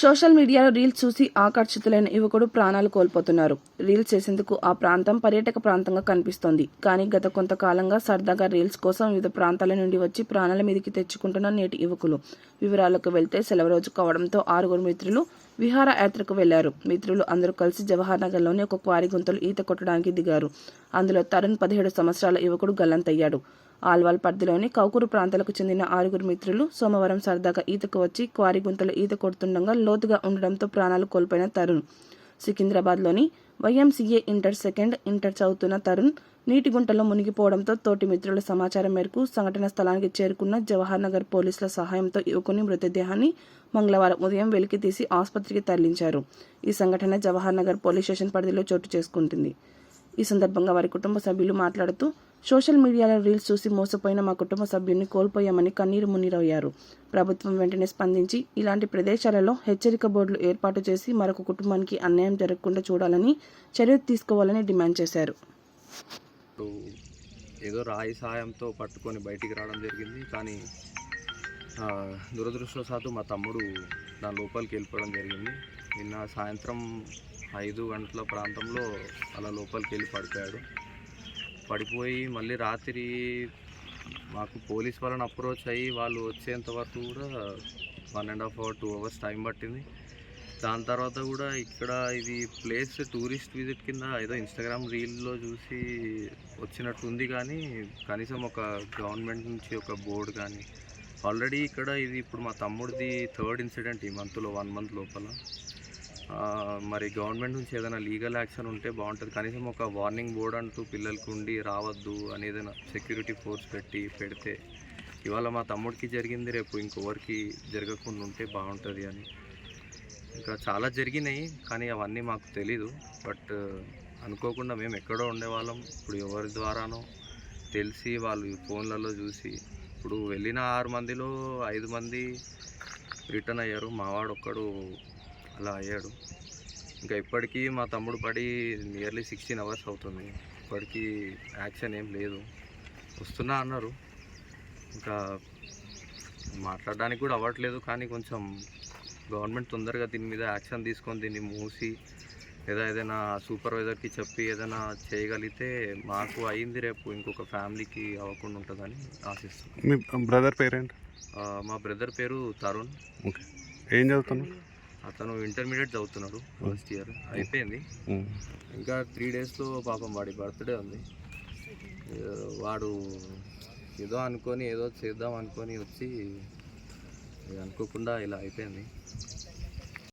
Social మీడియాలో reels చూసి ఆకర్షితులైన యువకుడు ప్రాణాలు కోల్పోతున్నారు. రీల్స్ చేసేందుకు ఆ ప్రాంతం పర్యాటక ప్రాంతంగా కనిపిస్తోంది. కానీ గత కొంతకాలంగా సరదాగా రీల్స్ కోసం వివిధ ప్రాంతాల నుండి వచ్చి ప్రాణాల మీదకి తెచ్చుకుంటున్న నేటి యువకులు. వివరాలకు వెళ్తే సెలవు రోజు కావడంతో ఆరుగురు మిత్రులు విహార యాత్రకు వెళ్ళారు. మిత్రులు అందరూ కలిసి జవహర్ నగర్లోని ఒక క్వారీ గుంతలు ఈత కొట్టడానికి దిగారు. అందులో తరుణ్ పదిహేడు సంవత్సరాల యువకుడు గల్లంతయ్యాడు. ఆల్వాల్ పరిధిలోని కౌకూరు ప్రాంతాలకు చెందిన ఆరుగురు మిత్రులు సోమవారం సరదాగా ఈతకు వచ్చి క్వారీ గుంతలు ఈత కొడుతుండగా లోతుగా ఉండడంతో ప్రాణాలు కోల్పోయిన తరుణ్. సికింద్రాబాద్లోని వైఎంసీఏ ఇంటర్ సెకండ్ ఇంటర్ చదువుతున్న తరుణ్ నీటి గుంటలో మునిగిపోవడంతో తోటి మిత్రుల సమాచారం మేరకు సంఘటన స్థలానికి చేరుకున్న జవహర్ నగర్ పోలీసుల సహాయంతో యువకుని మృతదేహాన్ని మంగళవారం ఉదయం వెలికి తీసి ఆసుపత్రికి తరలించారు. ఈ సంఘటన జవహర్ నగర్ పోలీస్ స్టేషన్ పరిధిలో చోటు చేసుకుంటుంది. ఈ సందర్భంగా వారి కుటుంబ సభ్యులు మాట్లాడుతూ సోషల్ మీడియాలో రీల్స్ చూసి మోసపోయిన మా కుటుంబ సభ్యుల్ని కోల్పోయామని కన్నీరు మున్నీరయ్యారు. ప్రభుత్వం వెంటనే స్పందించి ఇలాంటి ప్రదేశాలలో హెచ్చరిక బోర్డులు ఏర్పాటు చేసి మరొక కుటుంబానికి అన్యాయం జరగకుండా చూడాలని చర్య తీసుకోవాలని డిమాండ్ చేశారు. అప్పుడు ఏదో రాయి సాయంతో పట్టుకొని బయటికి రావడం జరిగింది. కానీ దురదృష్టవశాత్తు మా తమ్ముడు దాని లోపలికి వెళ్ళిపోవడం జరిగింది. నిన్న సాయంత్రం ఐదు గంటల ప్రాంతంలో అలా లోపలికి వెళ్ళి పడిపోయాడు. పడిపోయి మళ్ళీ రాత్రి మాకు పోలీస్ వాళ్ళని అప్రోచ్ అయ్యి వాళ్ళు వచ్చేంత వరకు కూడా one and half hour two hours time పట్టింది. దాని తర్వాత కూడా ఇక్కడ ఇది ప్లేస్ టూరిస్ట్ విజిట్ కింద ఏదో ఇన్స్టాగ్రామ్ రీల్లో చూసి వచ్చినట్టు ఉంది కానీ కనీసం ఒక గవర్నమెంట్ నుంచి ఒక బోర్డు కానీ. ఆల్రెడీ ఇక్కడ ఇది ఇప్పుడు మా తమ్ముడిది థర్డ్ ఇన్సిడెంట్ ఈ మంత్లో వన్ మంత్ లోపల. మరి గవర్నమెంట్ నుంచి ఏదైనా లీగల్ యాక్షన్ ఉంటే బాగుంటుంది. కనీసం ఒక వార్నింగ్ బోర్డు అంటూ పిల్లలకు ఉండి రావద్దు అని ఏదైనా సెక్యూరిటీ ఫోర్స్ పెట్టి పెడితే. ఇవాళ మా తమ్ముడికి జరిగింది రేపు ఇంకొకరికి జరగకుండా ఉంటే బాగుంటుంది అని. ఇంకా చాలా జరిగినాయి కానీ అవన్నీ మాకు తెలీదు. బట్ అనుకోకుండా మేము ఎక్కడో ఉండేవాళ్ళం. ఇప్పుడు ఎవరి ద్వారానో తెలిసి వాళ్ళు ఫోన్లలో చూసి ఇప్పుడు వెళ్ళిన ఆరు మందిలో ఐదు మంది రిటర్న్ అయ్యారు. మావాడు ఒక్కడు అలా అయ్యాడు. ఇంకా ఇప్పటికీ మా తమ్ముడు పడి నియర్లీ సిక్స్టీన్ అవర్స్ అవుతుంది. ఇప్పటికీ యాక్షన్ ఏం లేదు. వస్తున్నా అన్నారు. ఇంకా మాట్లాడడానికి కూడా అవ్వట్లేదు కానీ కొంచెం గవర్నమెంట్ తొందరగా దీని మీద యాక్షన్ తీసుకొని దీన్ని మూసి లేదా ఏదైనా సూపర్వైజర్కి చెప్పి ఏదైనా చేయగలిగితే మాకు అయింది రేపు ఇంకొక ఫ్యామిలీకి అవ్వకుండా ఉంటుందని ఆశిస్తున్నాం. మీ బ్రదర్ పేరెంట్? ఆ, మా బ్రదర్ పేరు తరుణ్. ఓకే. ఏం చదువుతున్నావు అతను ఇంటర్మీడియట్ చదువుతున్నాడు ఫస్ట్ ఇయర్. అయిపోయింది. ఇంకా త్రీ డేస్లో పాపం వాడి బర్త్డే ఉంది. వాడు ఏదో అనుకొని ఏదో చేద్దాం అనుకొని వచ్చి అనుకోకుండా ఇలా అయిపోయింది.